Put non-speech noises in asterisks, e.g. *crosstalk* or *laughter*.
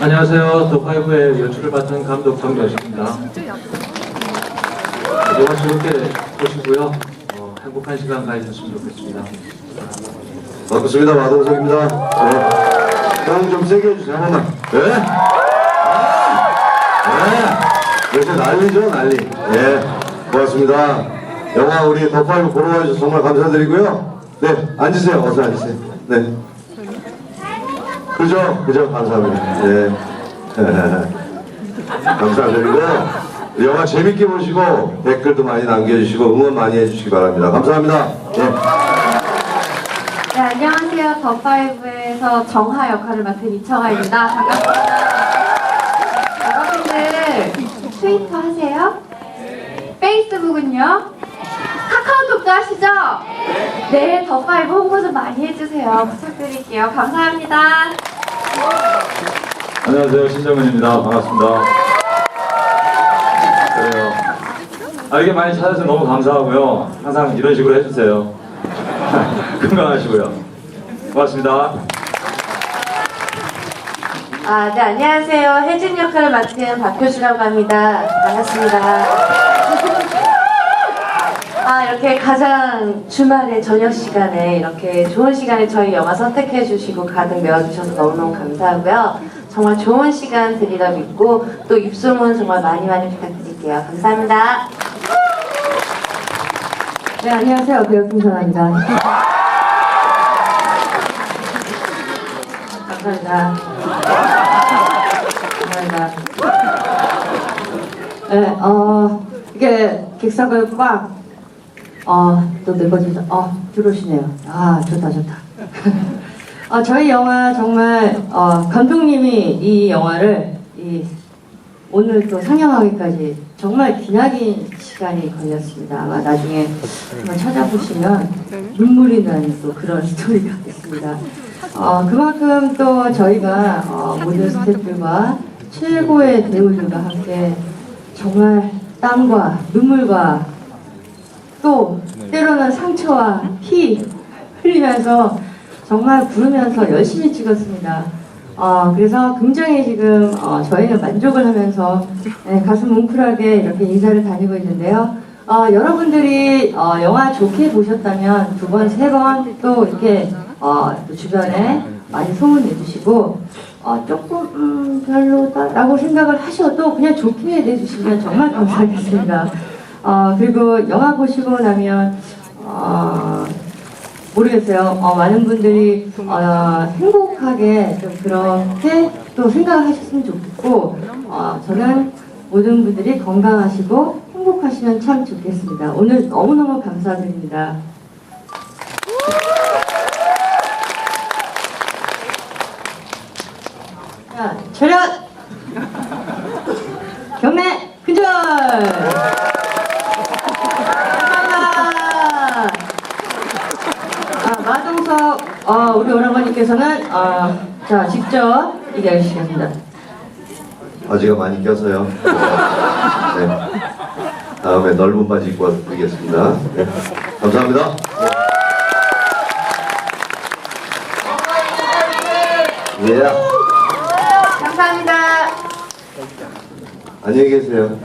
안녕하세요. 더파이브의 연출을 맡은 감독 정여식입니다. 영화 즐겁게 보시고요. 어, 행복한 시간 가지셨으면 좋겠습니다. 반갑습니다. 마동석입니다. 네. 좀 세게 해주세요. 한 번만. 네? 아! 네. 요새 난리죠, 난리. 네. 고맙습니다. 영화 우리 더파이브 보러 와주셔서 정말 감사드리고요. 네. 앉으세요. 어서 앉으세요. 네. 그죠? 그죠? 감사합니다. 네. 감사드리고 영화 재밌게 보시고 댓글도 많이 남겨주시고 응원 많이 해주시기 바랍니다. 감사합니다. 네. 네, 안녕하세요. 더파이브에서 정하 역할을 맡은 이청아입니다. 반갑습니다. 여러분들 트위터 하세요? 페이스북은요? 카카오톡도 하시죠? 네, 더 파이브 홍보 좀 많이 해주세요. 부탁드릴게요. 감사합니다. 안녕하세요 신정은입니다 반갑습니다 그래요 아 이렇게 많이 찾아서 너무 감사하고요 항상 이런 식으로 해주세요 *laughs* 건강하시고요 고맙습니다 아, 네, 안녕하세요. 혜진 역할을 맡은 박효주라고 합니다. 반갑습니다. 아, 이렇게 가장 주말의 저녁 시간에 이렇게 좋은 시간에 저희 영화 선택해 주시고 가득 메워 주셔서 너무너무 감사하고요. 정말 좋은 시간 되리라 믿고 또 입소문 정말 많이 많이 부탁드릴게요. 감사합니다. 네, 안녕하세요. 배우 김선아입니다. 감사합니다. 감사합니다. 네, 어, 이게 객석을 꽉, 어, 또 늙어지죠. 어, 들어오시네요. 아, 좋다, 좋다. *laughs* 어, 저희 영화 정말, 어, 감독님이 이 영화를, 이, 오늘 또 상영하기까지 정말 기나긴 시간이 걸렸습니다. 아마 나중에 한번 찾아보시면 눈물이 나는 또 그런 스토리가 있습니다. 어, 그만큼 또 저희가 어, 모든 스태프들과 최고의 배우들과 함께 정말 땀과 눈물과 또 때로는 상처와 피 흘리면서 정말 부르면서 열심히 찍었습니다. 어, 그래서 굉장히 지금 어, 저희는 만족을 하면서 네, 가슴 뭉클하게 이렇게 인사를 다니고 있는데요. 어, 여러분들이 어, 영화 좋게 보셨다면 두 번, 세 번 또 이렇게 어, 또 주변에 많이 소문 내주시고 어, 조금 음, 별로다라고 생각을 하셔도 그냥 좋게 내주시면 정말 감사하겠습니다. 어, 그리고 영화 보시고 나면 어, 모르겠어요. 어, 많은 분들이 어, 행복하게 좀 그렇게 또 생각하셨으면 좋겠고 어, 저는 모든 분들이 건강하시고 행복하시면 참 좋겠습니다. 오늘 너무너무 감사드립니다. 자, 차렷! *laughs* 경례 근절! 감사합니다. 아, 마동석 어, 우리 오라버니께서는 어, 자 직접 얘기해 주시겠습니다. 바지가 많이 껴서요. 네. 다음에 넓은 바지 입고 와서 드리겠습니다. 네. 감사합니다. 예. 감사합니다. 안녕히 계세요.